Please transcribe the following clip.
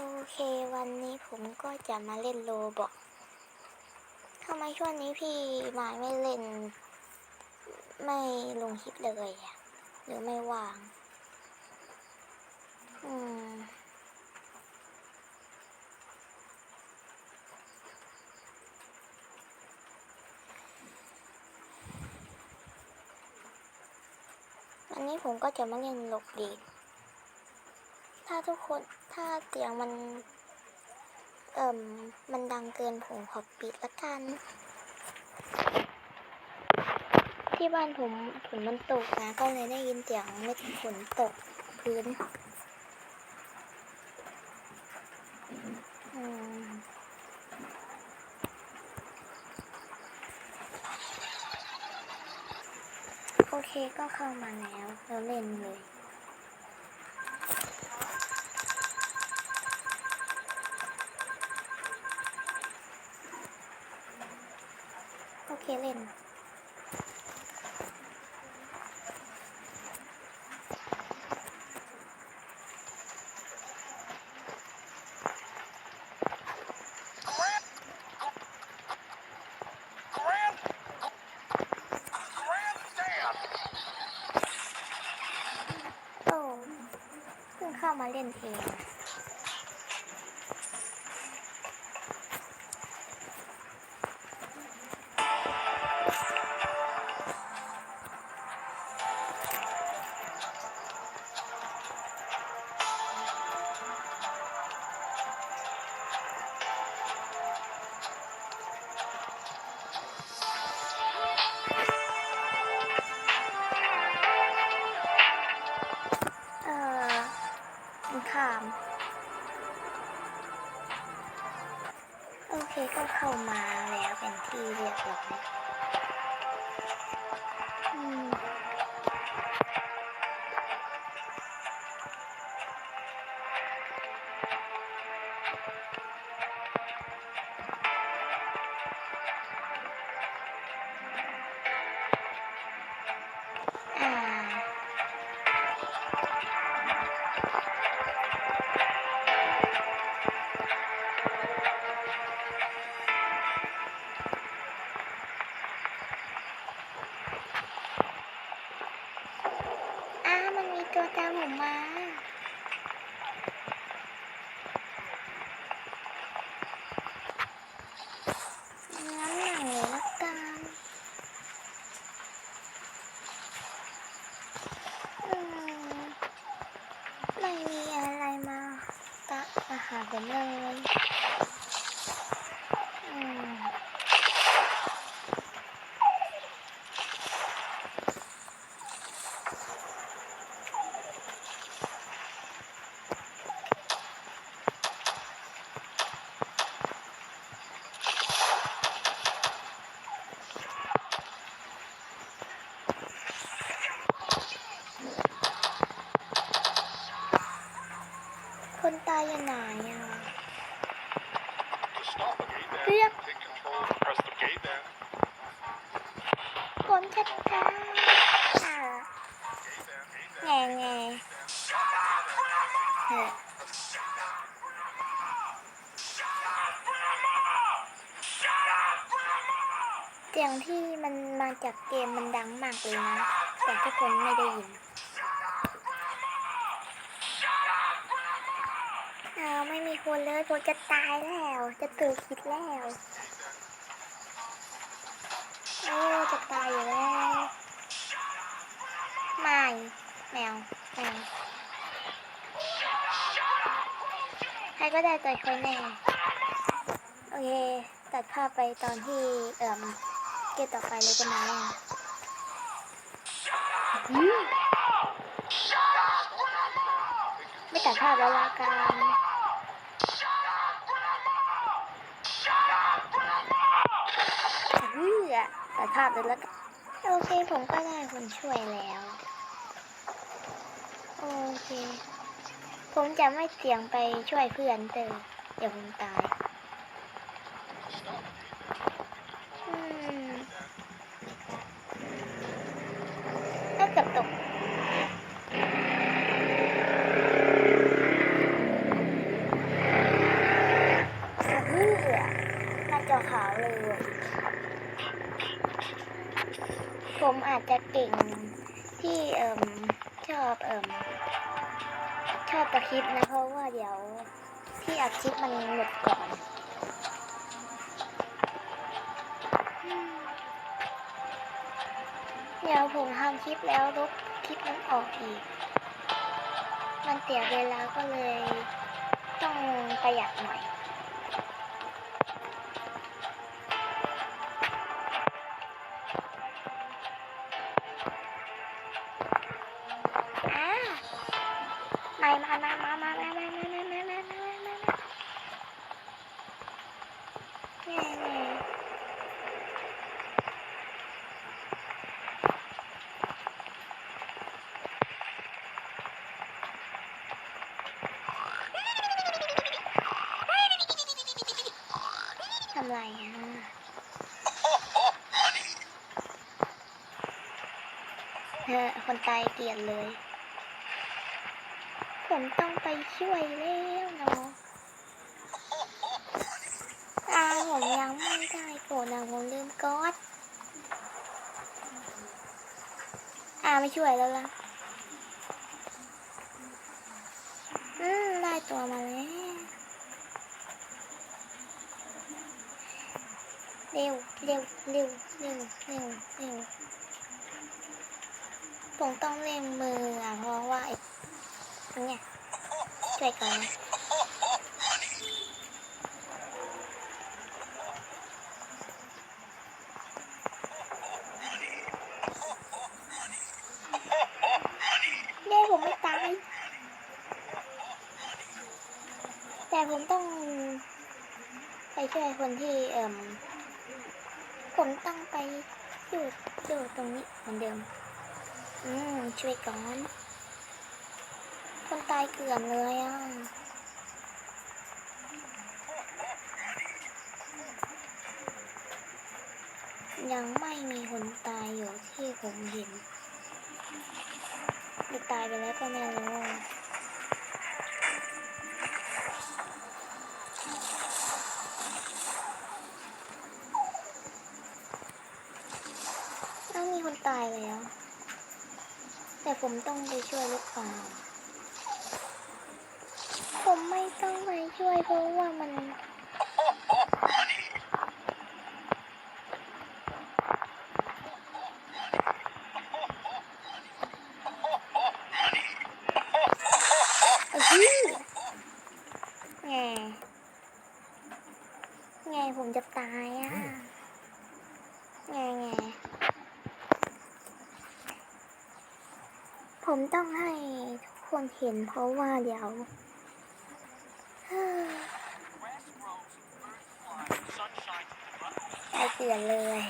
โอเควันนี้ผมก็จะมาเล่นโลบอกทำไมช่วงนี้พี่หมายไม่เล่น ไม่ลงคลิปเลยอะหรือไม่ว่าง อืม วันนี้ผมก็จะมาเล่นหลบหลี ถ้าทุกคนถ้าเสียงมัน เอ่มมันดังเกินผมขอปิดละกัน ที่บ้านผมฝนมันตกนะ ก็เลยได้ยินเสียงเม็ดฝนตกพื้นอืมโอเคก็เข้ามาแล้วแล้วเล่นเลย คเล่นโอ้เพิ่งเข้ามาเล่นเอง ก็เข้ามาแล้วเป็นที่เรียบร้อย ตัวตามผมมางั้นหนังละกันอืมไม่มีอะไรมาตะอาหารผมเลย คนตายอยู่ไหนอะ To stop the gate man, Yep. take control, press the gate man. คนชัดจ้าอ่า Gate man, gate แง่ man. แง่เฮ้ยเสียงที่มันมาจากเกมมันดังมากเลยนะ แต่ทุกคนไม่ได้ยิน เอาไม่มีคนเลยผมจะตายแล้ว จะตื่นคิดแล้วโอ้จะตายอยู่แล้วไม่แมวแมวใครก็ได้ต่อยคนแน่โอเค ตัดภาพไปตอนที่เอ่มเกมต่อไปเลยกันนะอืมไม่ตัดภาพแล้วละกัน เฮ้ยตัดภาพเลยละกันโอเคผมก็ได้คนช่วยแล้ว โอเค ผมจะไม่เสี่ยงไปช่วยเพื่อนเตอเดี๋ยวผมตาย อืมถ้าเกือบตก เลย ผมอาจจะเก่งที่เอ่มชอบเอ่มชอบตะคลิปนะเพราะว่าเดี๋ยวที่อัดคลิปมันหมดก่อน เดี๋ยวผมทำคลิปแล้วลบคลิปนั้นออกอีก มันเสียเวลาก็เลยต้องประหยัดหน่อยำไรอะเออคนตายเกลียดเลย ผมต้องไปช่วยแล้วเนาะอาผมยังไม่ได้โกรธนะผมลืมก๊อตอาไม่ช่วยแล้วล่ะ อืม ได้ตัวมาแล้ว เร็วเร็วเร็วเร็วเร็วเร็วผมต้องเล่งมืออะเพราะว่าไอ้เนี่ยช่วยกันนะเย้ผมไม่ตาย แต่ผมต้องไปช่วยคนที่เอ่ม ผมต้องไปอยู่อยู่ตรงนี้เหมือนเดิม อืมช่วยก่อน คนตายเกลื่อนเลยอะยังไม่มีคนตายอยู่ที่ผมเห็นหรือตายไปแล้วก็ไม่รู้ มีคนตายแล้ว แต่ผมต้องไปช่วยหรือเปลาผมไม่ต้องไปช่วยเพราะว่ามัน เอ้ยไงไงผมจะตายอะไงไง ผมต้องให้ทุกคนเห็นเพราะว่าเดี๋ยวใจเสียนเลย